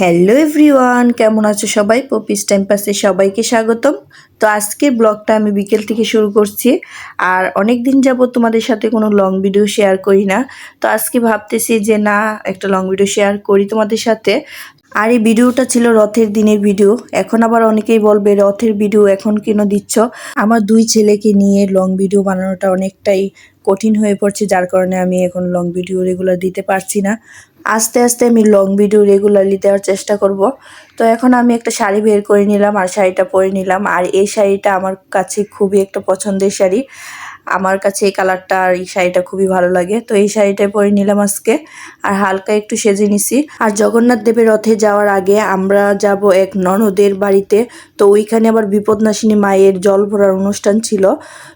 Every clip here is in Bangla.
হ্যালো এভরিওয়ান কেমন আছো সবাই? পপিস টাইম পাসে সবাইকে স্বাগতম। তো আজকের ব্লগটা আমি বিকেল থেকে শুরু করছি। আর অনেক দিন যাব তোমাদের সাথে কোনো লং ভিডিও শেয়ার করি না। তো আজকে ভাবতেছি যে না, একটা লং ভিডিও শেয়ার করি তোমাদের সাথে। আর এই ভিডিওটা ছিল রথের দিনের ভিডিও এখন আবার অনেকেই বলবে, রথের ভিডিও এখন কেন দিচ্ছ? আমার দুই ছেলেকে নিয়ে লং ভিডিও বানানোটা অনেকটাই কঠিন হয়ে পড়ছে, যার কারণে আমি এখন লং ভিডিও রেগুলার দিতে পারছি না। আস্তে আস্তে আমি লং ভিডিও রেগুলারলি দেওয়ার চেষ্টা করব। তো এখন আমি একটা শাড়ি বের করে নিলাম আর শাড়িটা পরে নিলাম। আর এই শাড়িটা আমার কাছে খুবই একটা পছন্দের শাড়ি। আমার কাছে এই কালারটা আর এই শাড়িটা খুবই ভালো লাগে। তো এই শাড়িটাই পরে নিলাম আজকে। আর হালকা একটু সেজে নিছি। আর জগন্নাথ দেবের রথে যাওয়ার আগে আমরা যাব এক ননদের বাড়িতে। তো ওইখানে আবার বিপদনাশিনী মায়ের জল ভরার অনুষ্ঠান ছিল।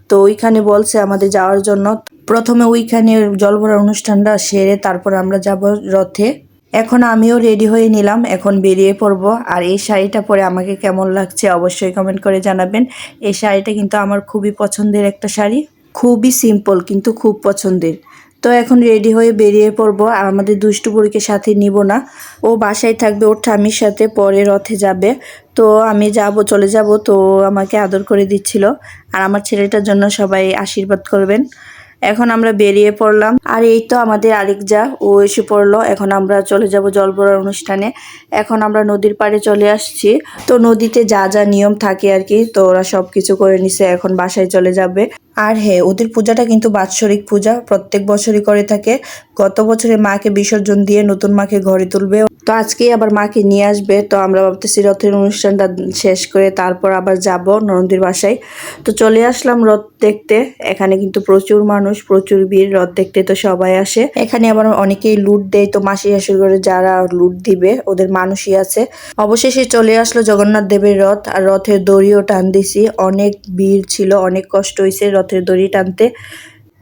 তো ওইখানে বলছে আমাদের যাওয়ার জন্য। প্রথমে ওইখানে জল ভরার অনুষ্ঠানটা সেরে তারপর আমরা যাব রথে। এখন আমিও রেডি হয়ে নিলাম। এখন বেরিয়ে পড়ব। আর এই শাড়িটা পরে আমাকে কেমন লাগছে অবশ্যই কমেন্ট করে জানাবেন। এই শাড়িটা কিন্তু আমার খুবই পছন্দের একটা শাড়ি। খুবই সিম্পল কিন্তু খুব পছন্দের। তো এখন রেডি হয়ে বেরিয়ে পড়ব, আর আমাদের দুষ্টু বুড়িকে সাথে নিব না। ও বাসায় থাকবে, ওর ঠামির সাথে পরে রথে যাবে। তো আমি যাব, চলে যাব, তো আমাকে আদর করে দিচ্ছিল। আর আমার ছেলেটার জন্য সবাই আশীর্বাদ করবেন। এখন আমরা বেরিয়ে পড়লাম। আর এই তো আমাদের আরেক যা, ও এসে পড়ল। এখন আমরা চলে যাব জল ভরার অনুষ্ঠানে। এখন আমরা নদীর পাড়ে চলে আসছি। তো নদীতে যা যা নিয়ম থাকে আর কি, তো ওরা সব কিছু করে নিছে, এখন বাসায় চলে যাবে। আর হ্যাঁ ওদের পূজাটা কিন্তু বাৎসরিক পূজা, প্রত্যেক বছরই করে থাকে। গত বছরে মাকে বিসর্জন দিয়ে নতুন মাকে ঘরে তুলবে। তো আজকেই আবার মাকে নিয়ে আসবে। তো আমরা ভাবতেছি রথের অনুষ্ঠানটা শেষ করে তারপর আবার যাব ননদির বাসায়। তো চলে আসলাম রথ দেখতে। এখানে কিন্তু প্রচুর মানুষ, প্রচুর ভিড়, রথ দেখতে তো সবাই আসে। এখানে আবার অনেকেই লুট দেয়। তো মাসি শাশুড়ি করে যারা লুট দিবে, ওদের মানুষই আছে। অবশেষে চলে আসলো জগন্নাথ দেবের রথ। আর রথের দড়িও টান দিছি অনেক ভিড় ছিল, অনেক কষ্ট হয়েছে রথের দড়ি টানতে।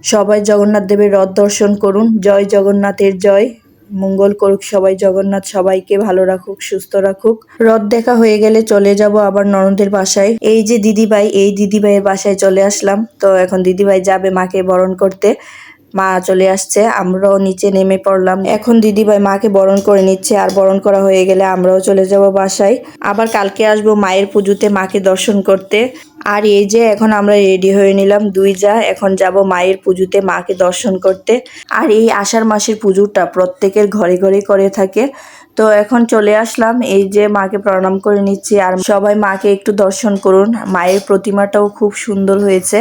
সবাই জগন্নাথ দেবের রথ দর্শন করুন। জয় জগন্নাথের জয়। মঙ্গল করুক সবাই, জগন্নাথ সবাইকে ভালো রাখুক, সুস্থ রাখুক। রথ দেখা হয়ে গেলে চলে যাব আবার ননদের বাসায়। এই যে দিদিভাই, এই দিদিভাইয়ের বাসায় চলে আসলাম। তো এখন দিদিভাই যাবে মাকে বরণ করতে। মা চলে আসছে, আমরাও নিচে নেমে পড়লাম। এখন দিদিভাই মাকে বরণ করে নিচ্ছে, আর বরণ করা হয়ে গেলে আমরাও চলে যাব বাসায়। আবার কালকে আসব মায়ের পুজোতে মাকে দর্শন করতে। আর এই যে, এখন আমরা রেডি হয়ে নিলাম দুই যা, এখন যাব মায়ের পুজোতে মাকে দর্শন করতে। আর এই আষাঢ় মাসের পুজোটা প্রত্যেকের ঘরে ঘরে করে থাকে। তো এখন চলে আসলাম। এই যে মাকে প্রণাম করে নিচ্ছি আর সবাই মাকে একটু দর্শন করুন। মায়ের প্রতিমাটাও খুব সুন্দর হয়েছে।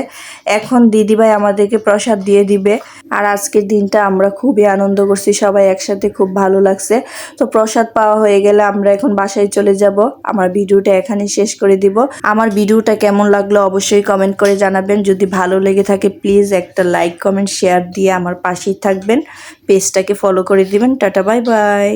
এখন দিদিভাই আমাদেরকে প্রসাদ দিয়ে দিবে। আর আজকের দিনটা আমরা খুবই আনন্দ করছি। সবাই একসাথে খুব ভালো লাগছে। তো প্রসাদ পাওয়া হয়ে গেলে আমরা এখন বাসায় চলে যাব। আমার ভিডিওটা এখানে শেষ করে দিব। আমার ভিডিওটা কেমন লাগল অবশ্যই কমেন্ট করে জানাবেন। যদি ভালো লেগে থাকে প্লিজ একটা লাইক কমেন্ট শেয়ার দিয়ে আমার পাশেই থাকবেন। পেজটাকে ফলো করে দিবেন। Tata bye bye